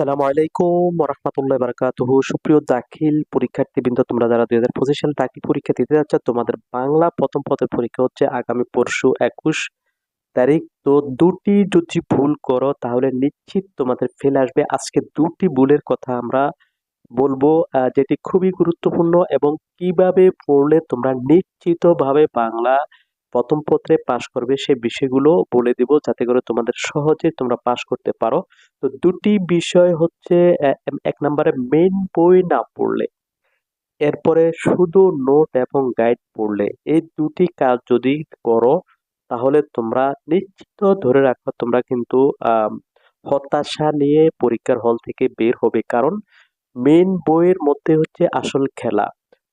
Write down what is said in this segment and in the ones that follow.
আসসালামু আলাইকুম রহমতুল্লাহ বারাকাতুহু সুপ্রিয় দাখিল পরীক্ষার্থীবৃন্দ, তোমরা যারা দুই হাজার পঁচিশ সালে দাখিল পরীক্ষা দিতে যাচ্ছ, তোমাদের বাংলা প্রথম পদের পরীক্ষা হচ্ছে আগামী পরশু একুশ তারিখ। তো দুটি যদি ভুল করো, তাহলে নিশ্চিত তোমাদের ফেল আসবে। আজকে দুটি ভুলের কথা আমরা বলব যেটি খুবই গুরুত্বপূর্ণ এবং কীভাবে পড়লে তোমরা নিশ্চিতভাবে বাংলা প্রথম পত্রে পাশ করবে সেই বিষয়গুলো বলে দিব যাতে করে তোমাদের সহজে তোমরা পাশ করতে পারো। তো দুটি বিষয় হচ্ছে এক নম্বরে মেইন বই না পড়লে, এরপরে শুধু নোট এবং গাইড পড়লে, এই দুটি কাজ যদি করো, তাহলে তোমরা নিশ্চিত ধরে রাখো তোমরা কিন্তু হতাশা নিয়ে পরীক্ষার হল থেকে বের হবে। কারণ মেইন বইয়ের মধ্যে হচ্ছে আসল খেলা।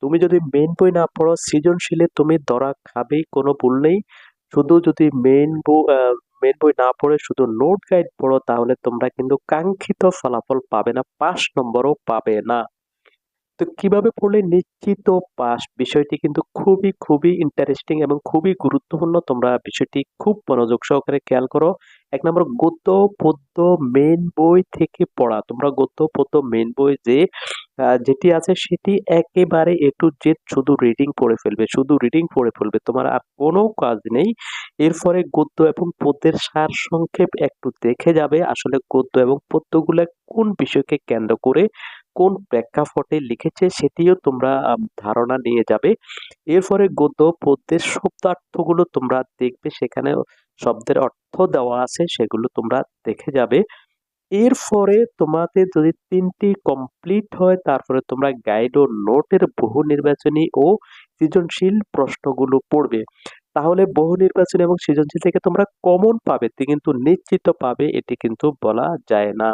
তুমি যদি মেন বই না পড়ো সৃজনশীলে তুমি ধরা খাবে কোনো ভুল নেই। শুধু যদি মেন বই মেন বই না পড়ে শুধু নোট গাইড পড়ো তাহলে তোমরা কিন্তু কাঙ্ক্ষিত ফলাফল পাবে না পাঁচ নম্বরও পাবে না। তো কীভাবে পড়লে নিশ্চিত পাস? বিষয়টি কিন্তু খুবই খুবই ইন্টারেস্টিং এবং খুবই গুরুত্বপূর্ণ। তোমরা বিষয়টি খুব মনোযোগ সহকারে খেয়াল করো। এক নম্বর, গদ্য, পদ্য মেন বই থেকে পড়া। তোমরা গদ্য, পদ্য মেন বই যে যেটি আছে সেটি একেবারে এ টু জেড শুধু রিডিং পড়ে ফেলবে, শুধু রিডিং পড়ে ফেলবে। তোমার আর কোনো কাজ নেই। এরপরে গদ্য এবং পদ্যের সার সংক্ষেপ একটু দেখে যাবে আসলে গদ্য এবং পদ্যগুলো কোন বিষয়কে কেন্দ্র করে কোন প্রেক্ষাপটে লিখেছে সেটিও তোমরা ধারণা নিয়ে যাবে। এরপরে গদ্য পদ্যের শব্দার্থগুলো তোমরা দেখবে সেখানে শব্দের অর্থ দেওয়া আছে, সেগুলো তোমরা দেখে যাবে। এরপরে তোমাদের যদি তিনটি কমপ্লিট হয়, তারপরে তোমরা গাইড ও নোটের বহু নির্বাচনী ও সৃজনশীল প্রশ্নগুলো পড়বে। তাহলে বহু নির্বাচনী এবং সৃজনশীল থেকে তোমরা কমন পাবে কিন্তু নিশ্চিত পাবে, এটি কিন্তু বলা যায় না।